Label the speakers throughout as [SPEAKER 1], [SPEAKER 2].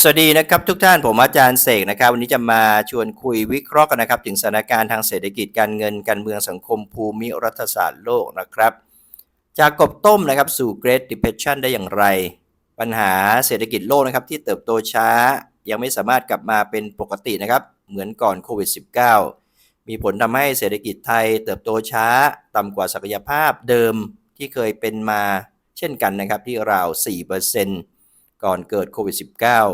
[SPEAKER 1] สวัสดีนะครับทุกท่านผมอาจารย์เสกนะครับ วันนี้จะมาชวนคุยวิเคราะห์กันนะครับ ถึงสถานการณ์ทางเศรษฐกิจการเงินการเมืองสังคมภูมิรัฐศาสตร์โลกนะครับ จากกบต้มนะครับสู่ Great Depression ได้อย่างไร ปัญหาเศรษฐกิจโลกนะครับที่เติบโตช้า ยังไม่สามารถกลับมาเป็นปกตินะครับ เหมือนก่อนโควิด -19 มีผลทำให้เศรษฐกิจไทยเติบโตช้าต่ำกว่าศักยภาพเดิมที่เคยเป็นมา เช่นกันนะครับที่ราว 4% ก่อนเกิดโควิด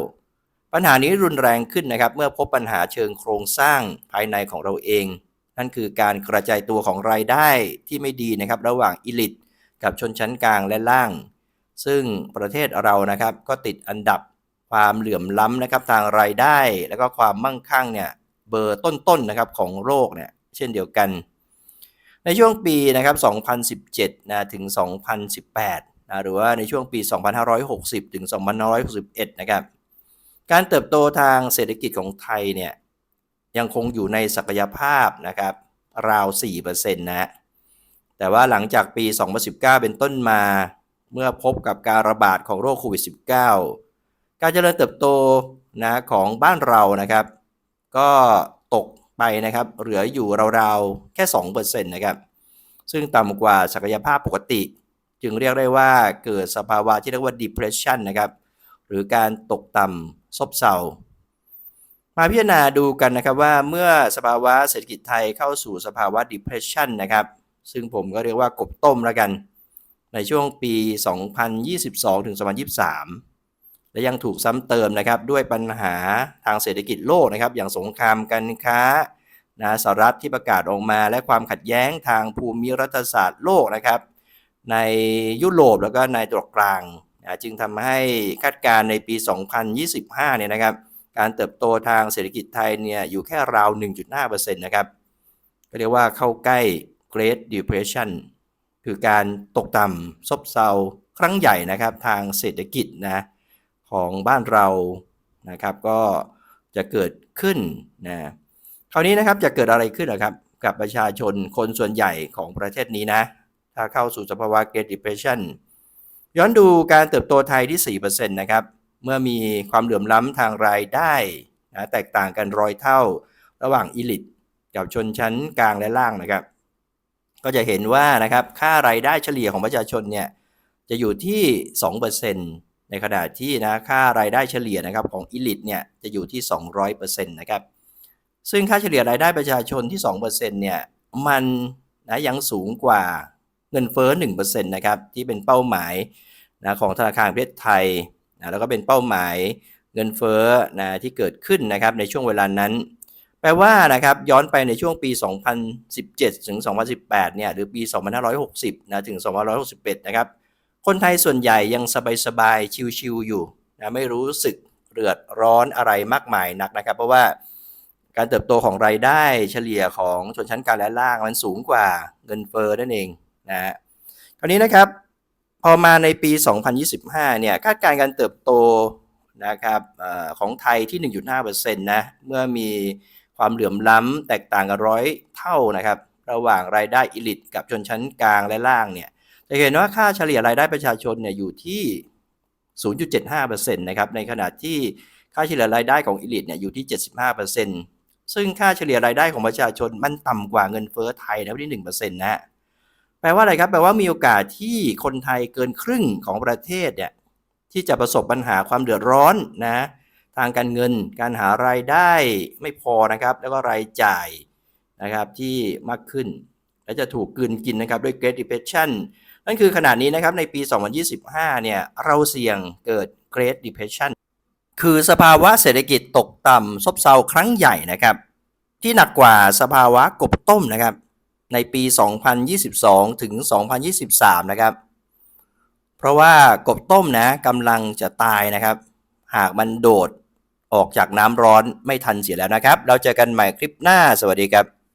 [SPEAKER 1] -19 ปัญหานี้รุนแรงขึ้นนะครับเมื่อพบปัญหาเชิงโครงสร้างภายในของเราเอง นั่นคือการกระจายตัวของรายได้ที่ไม่ดีนะครับระหว่างอิลิทกับชนชั้นกลางและล่าง ซึ่งประเทศเรานะครับก็ติดอันดับความเหลื่อมล้ำนะครับทางรายได้ แล้วก็ความมั่งคั่งเนี่ยเบอร์ต้นๆนะครับของโลกเนี่ยเช่นเดียวกัน ในช่วงปีนะครับ 2017นะถึง 2018นะ หรือว่าในช่วงปี 2560 ถึง 2561 นะครับ การเติบโตทางเศรษฐกิจของไทยเนี่ยยังคงอยู่ในศักยภาพนะครับราว 4%นะ แต่ว่าหลังจากปี 2019 เป็นต้นมาเมื่อพบกับการระบาดของโรคโควิด -19 การเจริญเติบโตนะของบ้านเรานะครับ ก็ตกไปนะครับ เหลืออยู่ราวๆแค่ 2%นะครับ ซึ่งต่ำกว่าศักยภาพปกติ จึงเรียกได้ว่าเกิดสภาวะที่เรียกว่า depression นะครับ หรือการตกต่ำซบเซา มาพิจารณาดูกันนะครับว่าเมื่อสภาวะเศรษฐกิจไทยเข้าสู่สภาวะ depression นะครับ ซึ่งผมก็เรียกว่ากบต้มแล้วกัน ในช่วงปี 2022 ถึง 2023 และยังถูกซ้ำเติมนะครับด้วยปัญหาทางเศรษฐกิจโลกนะครับ อย่างสงครามการค้านะสหรัฐที่ประกาศออกมาและความขัดแย้งทางภูมิรัฐศาสตร์โลกนะครับ ในยุโรปแล้วก็ในตะวันออกกลางนะจึงทำให้คาดการณ์ในปี 2025 เนี่ยนะครับ การเติบโตทางเศรษฐกิจไทยเนี่ยอยู่แค่ราว 1.5%นะครับก็เรียกว่าเข้าใกล้ Great Depression คือการตกต่ำซบเซาครั้งใหญ่นะครับทางเศรษฐกิจนะของบ้านเรานะครับก็จะเกิดขึ้นนะคราวนี้นะครับจะเกิดอะไรขึ้นนะครับ กับประชาชนคนส่วนใหญ่ของประเทศนี้นะ ถ้าเข้าสู่สภาวะ Great Depression ย้อนดูการเติบโตไทยที่ 4%นะครับ เมื่อมีความเหลื่อมล้ำทางรายได้นะแตกต่างกันร้อยเท่าระหว่างอิลิทกับชนชั้นกลางและล่างนะครับ ก็จะเห็นว่านะครับค่ารายได้เฉลี่ยของประชาชนเนี่ยจะอยู่ที่ 2%ในขณะที่นะค่ารายได้เฉลี่ยนะครับของอิลิทเนี่ยจะอยู่ที่ 200%นะครับซึ่งค่าเฉลี่ยรายได้ประชาชนที่ 2%เนี่ยมันนะยังสูงกว่า เงินเฟ้อ1%นะครับที่เป็นเป้าหมายนะของธนาคารแห่งประเทศไทยนะแล้วก็เป็นเป้าหมายเงินเฟ้อนะที่เกิดขึ้นนะครับในช่วงเวลานั้น แปลว่านะครับย้อนไปในช่วงปี 2017 ถึง 2018 เนี่ยหรือปี 2560 นะถึง 2561 นะครับคนไทยส่วนใหญ่ยังสบายๆ ชิวๆอยู่นะไม่รู้สึกเดือดร้อนอะไรมากมายนักนะครับ เพราะว่าการเติบโตของรายได้เฉลี่ยของชนชั้นกลางและล่างมันสูงกว่าเงินเฟ้อนั่นเอง นะฮะคราวนี้นะครับ พอมาในปี 2025 เนี่ยคาดการณ์การเติบโตนะครับอของไทยที่ 1.5%นะเมื่อมีความเหลื่อมล้ำแตกต่างกันร้อยเท่านะครับ ระหว่างรายได้อิลิทกับชนชั้นกลางและล่างเนี่ยจะเห็นว่าค่าเฉลี่ยรายได้ประชาชนเนี่ยอยู่ที่ 0.75%นะครับในขณะที่ค่าเฉลี่ยรายได้ของอิลิทเนี่ยอยู่ที่ 75%ซึ่งค่าเฉลี่ยรายได้ของประชาชนมันต่ำกว่าเงินเฟ้อไทยนะที่1%นะฮะ แปลว่าอะไรครับ แปลว่ามีโอกาสที่คนไทยเกินครึ่งของประเทศเนี่ยที่จะประสบปัญหาความเดือดร้อนนะทางการเงินการหารายได้ไม่พอนะครับ แล้วก็รายจ่ายนะครับที่มากขึ้น และจะถูกกลืนกินนะครับด้วย Great Depression นั่นคือขณะนี้นะครับในปี 2025 เนี่ยเราเสี่ยงเกิด Great Depression คือสภาวะเศรษฐกิจตกต่ำซบเซาครั้งใหญ่นะครับ ที่หนักกว่าสภาวะกบต้มนะครับ ในปี 2022 ถึง 2023 นะครับ เพราะว่ากบต้มนะกำลังจะตายนะครับ หากมันโดดออกจากน้ำร้อนไม่ทันเสียแล้วนะครับ เราเจอกันใหม่คลิปหน้าสวัสดีครับ